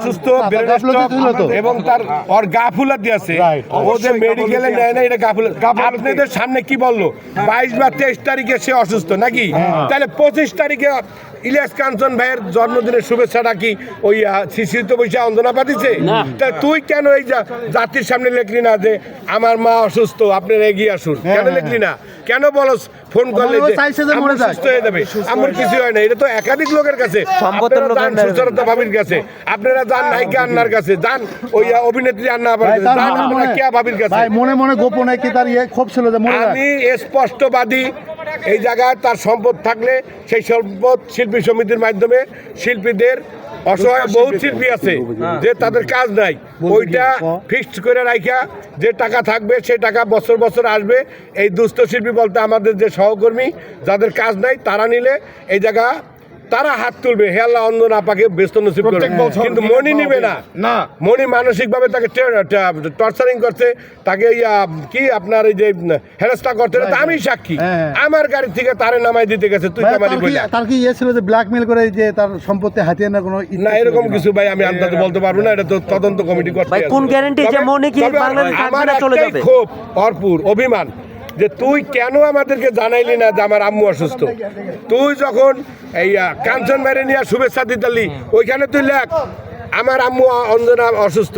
অসুস্থ ছিল তো। এবং তার ওর আছে। ও যে মেডিকেলে নেয় না এটা আপনাদের সামনে কি বলল? বাইশ বা তেইশ তারিখে সে অসুস্থ নাকি? হ্যাঁ। তাহলে পঁচিশ তারিখে ইলিয়াস কাঞ্চন ভাইয়ের জন্মদিনের শুভেচ্ছাটা কি ওই শিশিরিত বৈশা পাঠিয়েছে? তা তুই কেন এই জাতির সামনে লিখলি না যে আমার মা অসুস্থ আপনারা এগিয়ে আসুন কেন হ্যাঁ, লিখলি না? কেন বলস ফোন করলে। সুস্থ হয়ে যাবে? আমার কিছু হয় না। এটা তো একাধিক লোকের কাছে। সুচরিতা ভাবির কাছে। আপনারা যান নায়িকা আন্নার কাছে। যান ওই অভিনেত্রী আন্না কেয়া ভাবির কাছে? মনে মনে গোপনে কি তার ইয়ে ক্ষোভ ছিল যে মরে যাক? আমি স্পষ্টবাদী এই জায়গায় তার সম্পদ থাকলে সেই সম্পদ শিল্পী সমিতির মাধ্যমে শিল্পীদের অসহায় বহু শিল্পী আছে যে তাদের কাজ নাই। ওইটা ফিক্সড করে রাখা যে টাকা থাকবে সে টাকা বছর বছর আসবে। এই দুস্থ শিল্পী বলতে আমাদের যে সহকর্মী যাদের কাজ নাই তারা নিলে এই জায়গা তারা হাত তুলবে হে আল্লাহ অন্ধ না পাকে ব্যস্ত নসিব করবে। কিন্তু মনি নিবে না। না। মনি মানসিকভাবে তাকে টর্চারিং করছে তাকে কি আপনার এই যে হেনস্থা করতে তো আমি সাক্ষী। হ্যাঁ। আমার গাড়ি থেকে তারে নামাই দিতে গেছে তুই ভাই, কামারি তার কি- বইলা তার কি ইয়ে ছিল যে ব্ল্যাকমেল করে যে তার সম্পত্তি হাতিয়ে না কোনো না এরকম কিছু ভাই আমি আন্দাজে বলতে পারব না এটা তো তদন্ত কমিটি করতে ভাই, কোন guarantee যে মনি কি বাংলাদেশ চলে যাবে? ক্ষোভ ভরপুর অভিমান। যে তুই কেন আমাদেরকে জানাইলি না যে আমার আম্মু অসুস্থ? তুই যখন এই কাঞ্চন মেরে নিয়ে শুভেচ্ছা দিতালি ওইখানে তুই লেখ আমার আম্মু অঞ্জনা অসুস্থ।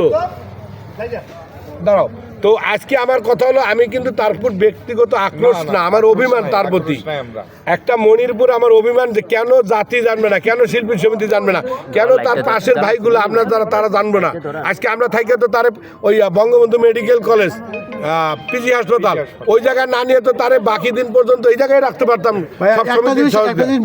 দাঁড়াও তো আজকে আমার কথা হলো আমি কিন্তু তার উপর ব্যক্তিগত আক্রোশ না আমার অভিমান তার প্রতি। একটা মনিরপুর আমার অভিমান যে কেন জাতি জানবে না কেন শিল্পী সমিতি জানবে না কেন তার পাশের ভাইগুলো আপনার দ্বারা তারা জানবে না। আজকে আমরা থাকি তো তার ওই বঙ্গবন্ধু মেডিকেল কলেজ পিজি হাসপাতাল। ওই জায়গায় না নিয়ে তো তারে বাকি দিন পর্যন্ত এই জায়গায় রাখতে পারতাম।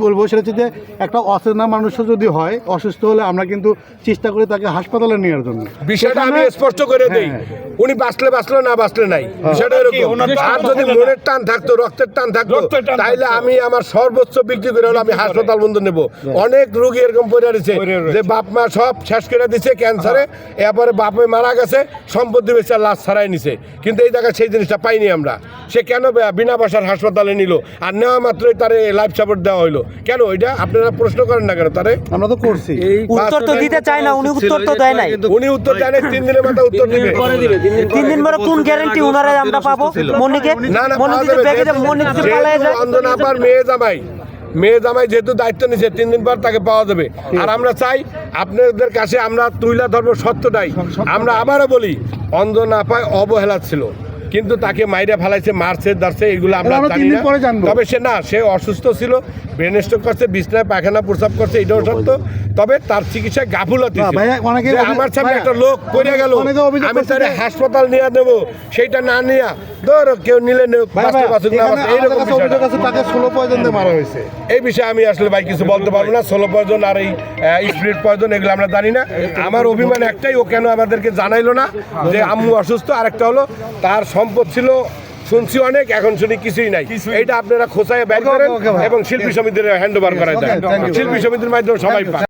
বলব সেটা হচ্ছে একটা অচেনা মানুষও যদি হয় অসুস্থ হলে আমরা কিন্তু চেষ্টা করি তাকে হাসপাতালে নেওয়ার জন্য। বিষয়টা আমি স্পষ্ট করে দেই। হ্যাঁ। উনি বাঁচলে বাঁচলো না বাঁচলে নাই। বিষয়টা এরকম। আর যদি মনের টান থাকতো রক্তের টান থাকতো তাইলে আমি আমার সর্বোচ্চ বিক্রি করে হলো আমি হাসপাতাল বন্ধ নেব। অনেক রুগী এরকম পড়ে রয়েছে যে বাপ মা সব শেষ করে দিছে ক্যান্সারে। এরপরে বাপ মারা গেছে সম্পত্তি বেচে লাশ ছাড়াই নিছে। কিন্তু এই জায়গায় সেই জিনিসটা পাইনি আমরা। সে কেন বিনা পয়সার হাসপাতালে নিল? আর নেওয়া মাত্রই তারে লাইফ সাপোর্ট দেওয়া হইল। কেন ওইটা? আপনারা প্রশ্ন করেন না কেন তারে? আমরা তো করছি। উত্তর তো দিতে চায় না উনি উত্তর তো দেয় নাই। উনি উত্তর দেয় নাই, তিন দিনের মাথায় উত্তর দিবে। তিন দিন পরে কোন গ্যারান্টি উনারে আমরা পাবো। মনিকে? না না মনি যাবে। ব্যাগে মনি যেহেতু পালায় যায় অঞ্জনা আপার মেয়ে জামাই মেয়ে জামাই যেহেতু দায়িত্ব নিছে তিন দিন পর তাকে পাওয়া যাবে। আর আমরা চাই আপনাদের কাছে আমরা তুইলা ধর্ম সত্যটাই আমরা আবারও বলি অন্ধ না পায় অবহেলা ছিল। কিন্তু তাকে মাইরা ফেলাইছে মারছে দারছে এগুলো আমরা আমরা জানি না। তবে সে না সে অসুস্থ ছিল ব্রেন স্ট্রোক করছে বিছনায় পায়খানা প্রসাব করছে এটাও সত্য। তবে তার চিকিৎসায় গাফুলতি আমার সামনে একটা লোক পড়ে গেল আমি তারে হাসপাতাল নিয়ে নেব সেইটা না নিয়ে ধর কেউ নিলে এই বিষয়ে আমি আসলে ভাই কিছু বলতে পারব না ষোলো পয়জন আর এই স্পিরিট পয়জন এগুলো আমরা জানি না। আমার অভিমান একটাই ও কেন আমাদেরকে জানাইলো না যে আম্মু অসুস্থ আর একটা হলো তার সম্পদ ছিল শুনছি অনেক এখন শুনি কিছুই নাই। এটা আপনারা খোঁচায় বের করেন এবং শিল্পী সমিতির হ্যান্ড ওভার করা যায়. শিল্পী সমিতির মাধ্যমে সবাই পায়।